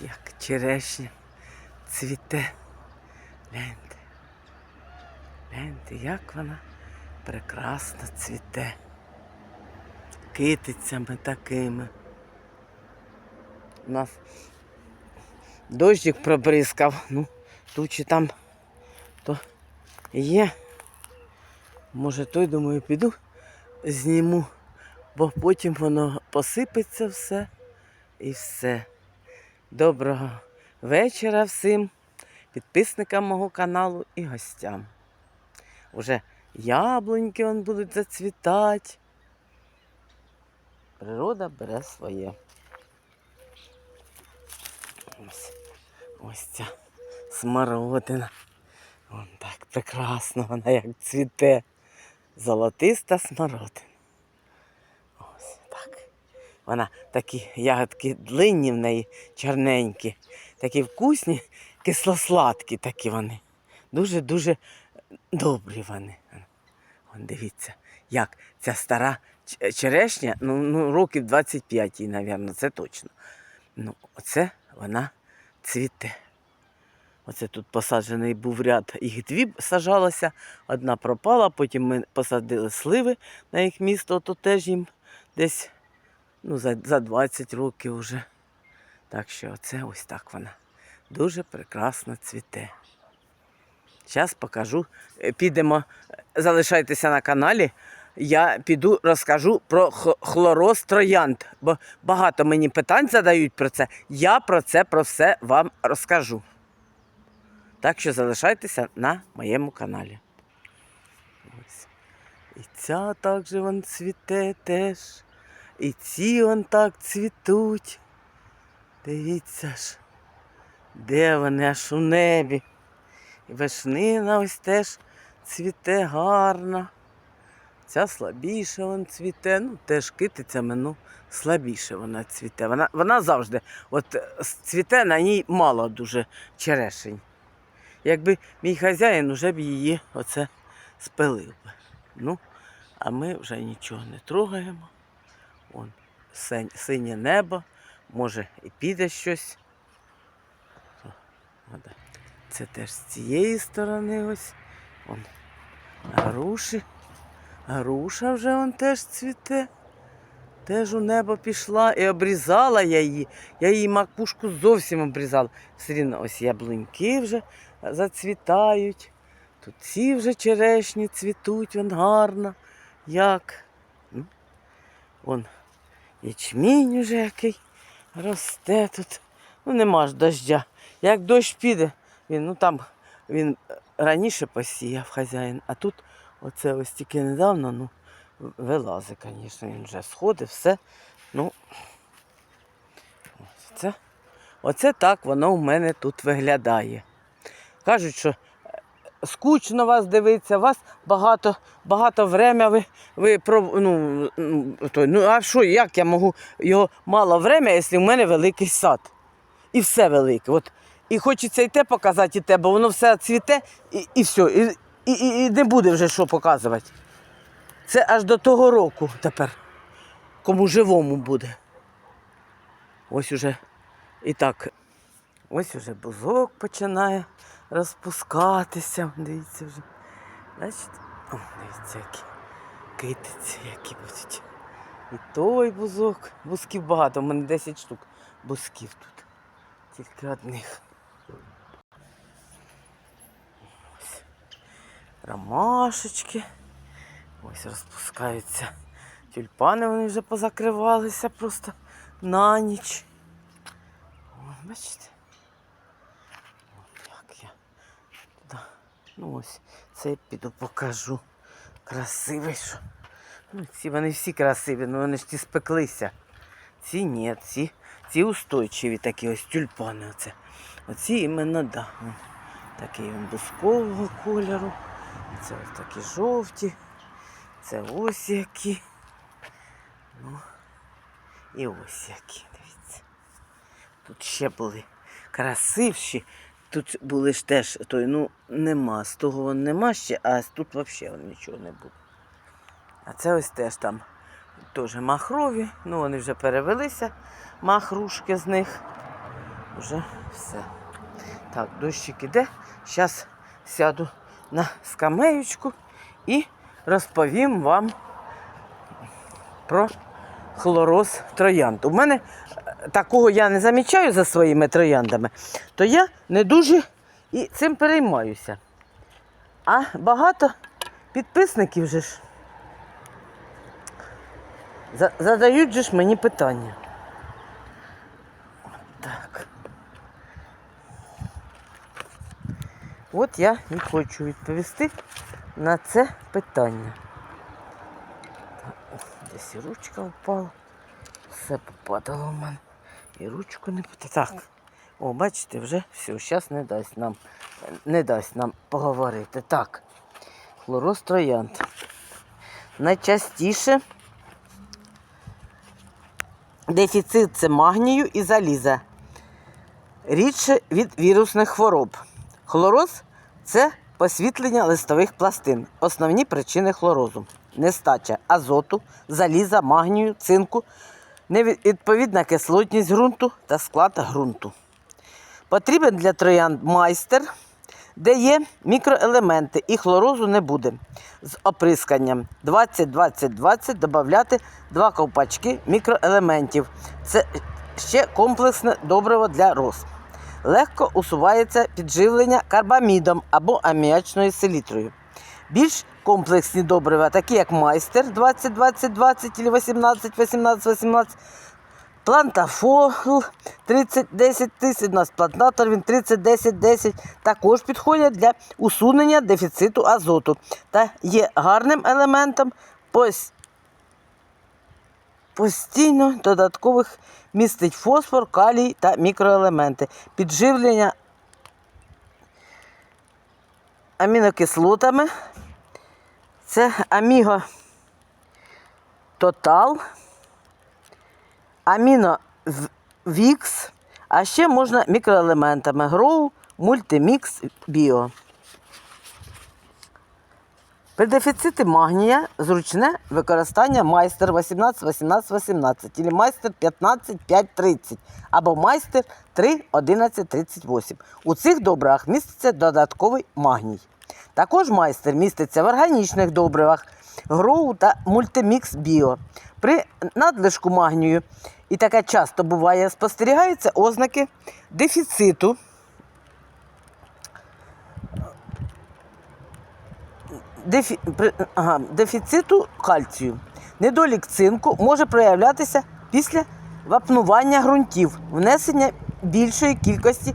Ось як черешня цвіте. Гляньте. Гляньте, як вона прекрасно цвіте. Китицями такими. У нас дощик пробризкав. Ну, тучі там то є. Може, той, думаю, піду зніму, бо потім воно посипеться все і все. Доброго вечора всім підписникам мого каналу і гостям. Уже яблуньки вон будуть зацвітати. Природа бере своє. Ось, ось ця смородина. Вон так прекрасно вона як цвіте. Золотиста смородина. Вона такі ягодки длинні в неї, чорненькі, такі вкусні, кисло-сладкі такі вони. Дуже-дуже добрі вони. Вон дивіться, як ця стара черешня, ну, ну років 25 їй, мабуть, це точно. Ну, оце вона цвіте. Оце тут посаджений був ряд, їх дві сажалося, одна пропала, потім ми посадили сливи на їх місто, то теж їм десь ну, за, за 20 років вже. Так що оце ось так вона. Дуже прекрасно цвіте. Зараз покажу. Е, Підемо, залишайтеся на каналі. Я піду розкажу про хлороз троянд, бо багато мені питань задають про це. Я про це про все вам розкажу. Так що залишайтеся на моєму каналі. Ось. І ця також вон цвіте теж. І ці вон так цвітуть. Дивіться ж, де вони аж у небі. І вишнина ось теж цвіте гарно. Ця слабіше вон цвіте, ну теж китицями, ну слабіше вона цвіте. Вона, вона завжди от цвіте на ній мало дуже черешень. Якби мій хазяїн уже б її оце спилив. Ну, а ми вже нічого не трогаємо. Вон синє небо, може і піде щось. Це теж з цієї сторони ось. Вон груші. Груша вже вон теж цвіте. Теж у небо пішла і обрізала я її. Я її макушку зовсім обрізала. Все рівно ось яблуньки вже зацвітають. Тут ці вже черешні цвітуть, вон гарно. Як. Вон ячмінь уже який росте тут. Ну нема ж дождя. Як дощ піде, він, ну там він раніше посіяв хазяїн, а тут оце ось тільки недавно, ну, вилазить, звісно, він вже сходить, все. Ну, ось це. Оце так воно у мене тут виглядає. Кажуть, що скучно вас дивитися, вас багато, багато время ви, ви ну, той, ну, а що, як я можу його мало время, якщо в мене великий сад? І все велике. От, і хочеться і те показати, і те, бо воно все цвіте і, і все. І, і, і не буде вже що показувати. Це аж до того року тепер. Кому живому буде. Ось уже і так. Ось уже бузок починає розпускатися. Дивіться вже. Бачите? О, дивіться, які китиці, які будуть. І той бузок. Бузків багато, у мене 10 штук бузків тут. Тільки одних. Ось. Ромашечки. Ось розпускаються тюльпани, вони вже позакривалися просто на ніч. О, бачите? От як я. туди. Ну ось, це піду покажу. Красивий що. Ну, ці вони всі красиві, але вони ж ті спеклися. Ці ні, ці, ці устойчиві такі ось тюльпани. Оце. Оці іменно, да. Такий він бускового кольору. Це ось такі жовті. Це ось які. Ну, і ось які, дивіться. Тут ще були красивші. Тут були ж теж той, ну, нема. З того вон нема ще, а тут взагалі нічого не було. А це ось теж там теж махрові. Ну, вони вже перевелися, махрушки з них. вже все. Так, дощик іде. Зараз сяду на скамеючку і розповім вам про хлороз троянд. У мене такого я не замічаю за своїми трояндами, то я не дуже і цим переймаюся. А багато підписників же ж задають же ж мені питання. Так. От я і хочу відповісти на це питання. Десь ручка впала. Все попадало в мене. І ручку не пота- Так. О, бачите, вже все, зараз не дасть нам, не дасть нам поговорити. Так. Хлороз троянд. Найчастіше дефіцит це магнію і заліза. Рідше від вірусних хвороб. Хлороз це посвітлення листових пластин. Основні причини хлорозу. Нестача азоту, заліза, магнію, цинку, невідповідна кислотність ґрунту та склад ґрунту. Потрібен для троянд майстер, де є мікроелементи і хлорозу не буде. З оприсканням 20-20-20 додати два ковпачки мікроелементів. Це ще комплексне добриво для роз. Легко усувається підживлення карбамідом або аміачною селітрою. Більш комплексні добрива, такі як майстер 20-20-20 чи 18-18-18, Плантафол 30-10 тисяч, у нас плантатор він 30-10-10 також підходять для усунення дефіциту азоту та є гарним елементом постійно додаткових містить фосфор, калій та мікроелементи. Підживлення амінокислотами. Це аміго Тотал аміно Вікс, а ще можна мікроелементами Гроу, Мультимікс, Біо. При дефіциті магнія зручне використання майстер 18 18 18 або майстер 15 5 30 або майстер 3 11 38. У цих добривах міститься додатковий магній. Також майстер міститься в органічних добривах Гроу та Мультимікс Біо. При надлишку магнію, і таке часто буває, спостерігаються ознаки дефіциту дефі... ага, дефіциту кальцію. Недолік цинку може проявлятися після вапнування ґрунтів, внесення більшої кількості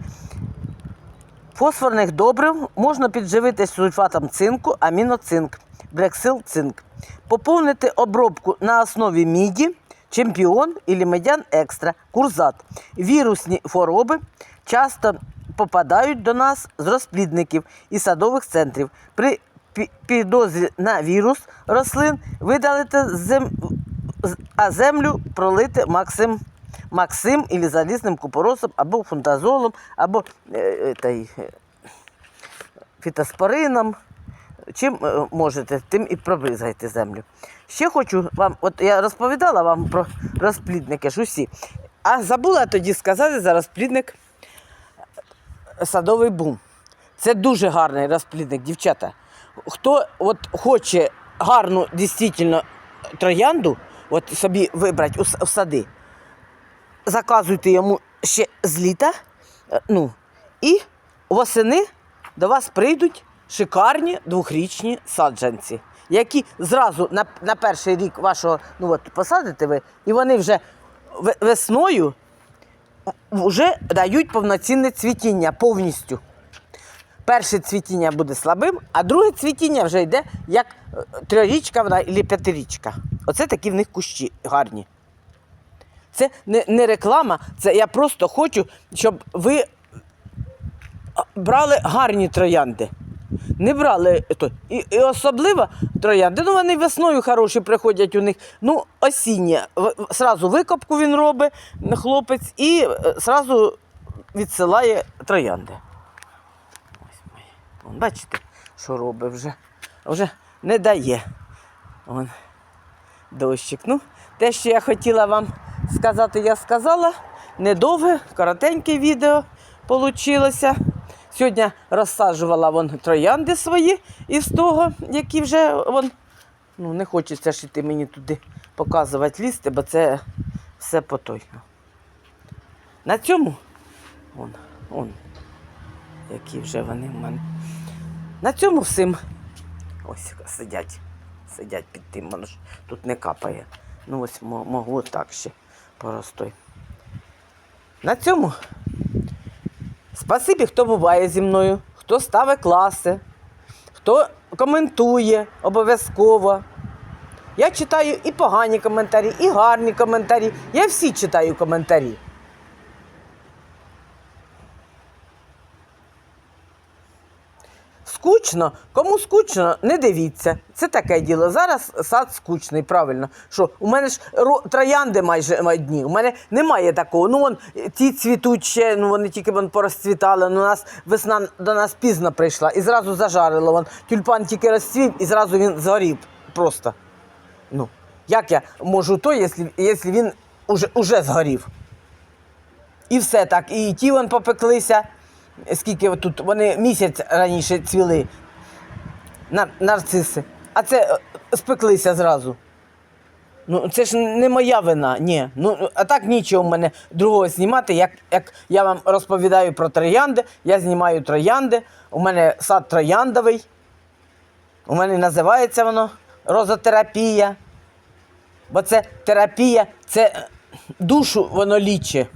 фосфорних добрив можна підживити сульфатом цинку, аміноцинк, брексил цинк. Поповнити обробку на основі міді, чемпіон і медян екстра, курзат. Вірусні хвороби часто попадають до нас з розплідників і садових центрів. При підозрі на вірус рослин видалити зем... а землю пролити максим. Максим і залізним купоросом, або фунтазолом, або е, та й, е, фітоспорином. Чим е, можете, тим і пробризгайте землю. Ще хочу вам, от я розповідала вам про розплідники ж усі. А забула тоді сказати за розплідник е, садовий бум. Це дуже гарний розплідник, дівчата. Хто от хоче гарну дійсно троянду, от собі вибрати у сади, заказуйте йому ще з літа, е, ну, і восени до вас прийдуть шикарні двохрічні саджанці, які зразу на, на перший рік вашого, ну от посадите ви, і вони вже весною вже дають повноцінне цвітіння повністю. Перше цвітіння буде слабим, а друге цвітіння вже йде як е, трирічка або п'ятирічка. Оце такі в них кущі гарні. Це не, не реклама, це я просто хочу, щоб ви брали гарні троянди. Не брали то. І, і особливо троянди. Ну, вони весною хороші приходять у них. Ну, в- Сразу викопку він робить, хлопець, і е, сразу відсилає троянди. Ось. Бачите, що робить вже. Вже не дає. Вон, дощик. Ну, те, що я хотіла вам сказати, я сказала. недовге, коротеньке відео вийшло. Сьогодні розсаджувала вон троянди свої із того, які вже вон. Ну, не хочеться ж іти мені туди показувати лісти, бо це все по той. На цьому, вон, вон, які вже вони в мене. На цьому всім ось сидять. Сидять під тим, воно ж тут не капає. Ну ось мо- могло так ще порости. На цьому спасибі, хто буває зі мною, хто ставить класи, хто коментує обов'язково. Я читаю і погані коментарі, і гарні коментарі. Я всі читаю коментарі. Скучно, кому скучно, не дивіться. Це таке діло. Зараз сад скучний, правильно. Що у мене ж троянди майже одні. У мене немає такого. Ну вон ті цвітуть ще, ну вони тільки вон порозцвітали. Ну, у нас весна до нас пізно прийшла і зразу зажарило. Вон тюльпан тільки розцвів і зразу він згорів. Просто. Ну, як я можу то, якщо, він уже, уже згорів? І все так. І ті вон попеклися. Скільки тут вони місяць раніше цвіли нар- нарциси. А це е, спеклися зразу. Ну, це ж не моя вина, ні. Ну, а так нічого в мене другого знімати. Як, як я вам розповідаю про троянди, я знімаю троянди. У мене сад трояндовий. У мене називається воно розотерапія. Бо це терапія, це душу воно лічить.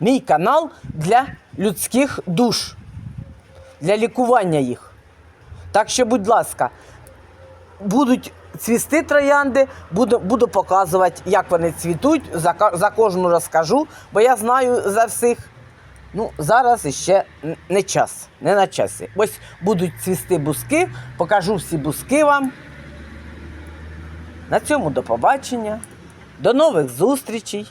Мій канал для людських душ, для лікування їх. Так що, будь ласка, будуть цвісти троянди, буду, буду показувати, як вони цвітуть. За, за кожну розкажу, бо я знаю за всіх. Ну, зараз іще не час, не на часі. Ось будуть цвісти бузки, покажу всі бузки вам. На цьому до побачення, до нових зустрічей.